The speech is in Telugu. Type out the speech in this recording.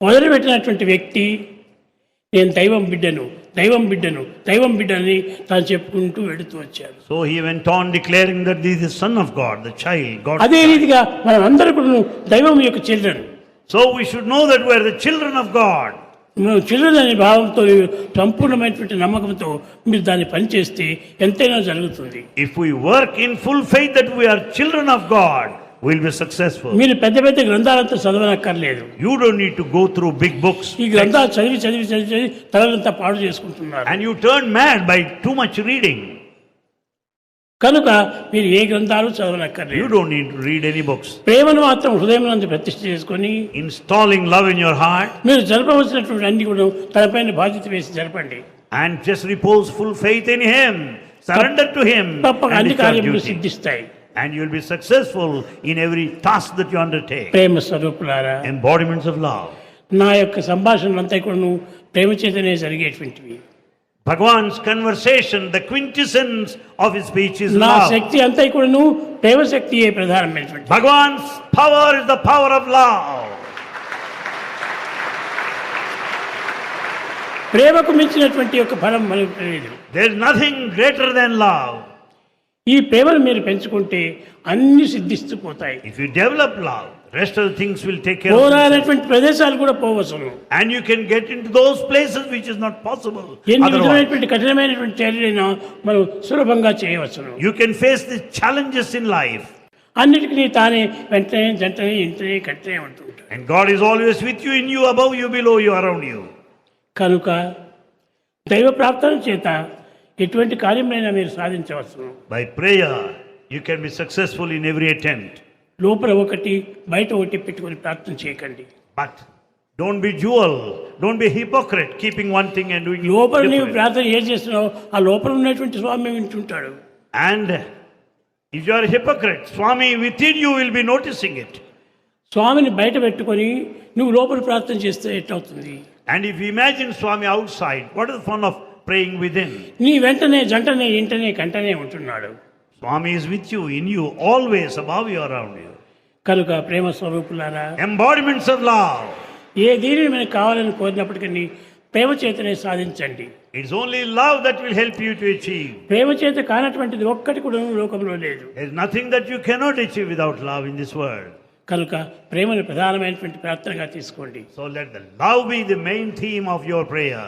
మొదలుపెట్టినటువంటి వ్యక్తి నేను దైవం బిడ్డను దైవం బిడ్డను దైవం బిడ్డని తాను చెప్పుకుంటూ వెడుతూ వచ్చాడు he went on declaring that this is the Son of God, the child, God. అదే రీతిగా మనం అందరూ కూడా దైవం యొక్క children So we should know that we are the children of God. మనం చిల్డ్రన్ అనే భావంతో సంపూర్ణమైనటువంటి నమ్మకంతో మీరు దాన్ని పనిచేస్తే ఎంతైనా జరుగుతుంది If we work in full faith that we are children of We'll be successful. మీరు పెద్ద పెద్ద గ్రంథాలంతా చదవనక్కర్లేదు You don't need to go through big books. ఈ గ్రంథాలు చదివి చదివి చదివి చదివి తలనంతా పాడు చేసుకుంటున్నారు And you turn mad by too much reading. కనుక మీరు ఏ గ్రంథాలు చదవనక్కర్లేదు don't need to read any books. ప్రేమను మాత్రం హృదయం నందు ప్రతిష్ఠ చేసుకొని Installing love in your heart మీరు జరపవలసినటువంటి అన్ని కూడా తనపైన బాధ్యత వేసి జరపండి and just repose full faith in Him. Surrender to Him. తప్పక అన్ని కార్యములు. సిద్ధిస్తాయి And you'll be successful in every task that you undertake. ప్రేమ స్వరూపులారా Embodiments of love. నా యొక్క సంభాషణలంతా కూడాను ప్రేమ చేతనే జరిగేటువంటివి Bhagwan's conversation, the quintessence of his speech is నా love. శక్తి అంతా కూడాను ప్రేమ శక్తియే ప్రధానమైనటువంటి Bhagwan's power is the power of love. ప్రేమకు మించినటువంటి యొక్క ఫలం మనకు తెలియదు There is nothing greater than love. ఈ ప్రేమను మీరు పెంచుకుంటే అన్ని సిద్ధిస్తూ పోతాయి love, rest of the things will take care of themselves. పోరానటువంటి ప్రదేశాలు కూడా పోవచ్చును And you can get into those places which is not possible. ఎన్ని విధమైనటువంటి కఠినమైనటువంటి చర్యలైనా మనం సులభంగా చేయవచ్చును you can face the challenges in life. అన్నిటికీ తానే వెంటనే జంటనే ఇంటనే కట్టనే ఉంటుంటాడు And God is always with you, in you, above you, below you, around you. కనుక దైవ ప్రార్థన చేత ఎటువంటి కార్యమైనా మీరు సాధించవచ్చు by prayer you can be successful in every attempt లోపల ఒకటి బయట ఒకటి పెట్టుకొని ప్రార్థన చేయకండి. But don't be dual don't be hypocrite keeping one thing and doing లోపల నీవు ప్రార్థన ఏం చేస్తున్నావు? ఆ లోపల ఉన్నటువంటి స్వామి వింటుంటాడు. And if you are hypocrite Swami within you will be noticing it స్వామిని బయట పెట్టుకొని నువ్వు లోపల ప్రార్థన చేస్తే ఎట్లా అవుతుంది and if imagine Swami outside what is one of praying within? నీ వెంటనే జంటనే ఇంటనే కంటనే ఉంటున్నాడు Swami is with you, in you, always above you, around you. కనుక ప్రేమ స్వరూపులారా Embodiments of love. ఏ దీనిని మనకు కావాలని కోరినప్పటికీ ప్రేమ చేతనే సాధించండి It's only love that will help you to achieve. ప్రేమ చేత కానటువంటిది ఒక్కటి కూడా లోకంలో లేదు There's nothing that you cannot achieve without love in this world. కనుక ప్రేమను ప్రధానమైనటువంటి ప్రార్థనగా తీసుకోండి So let the love be the main theme of your prayer.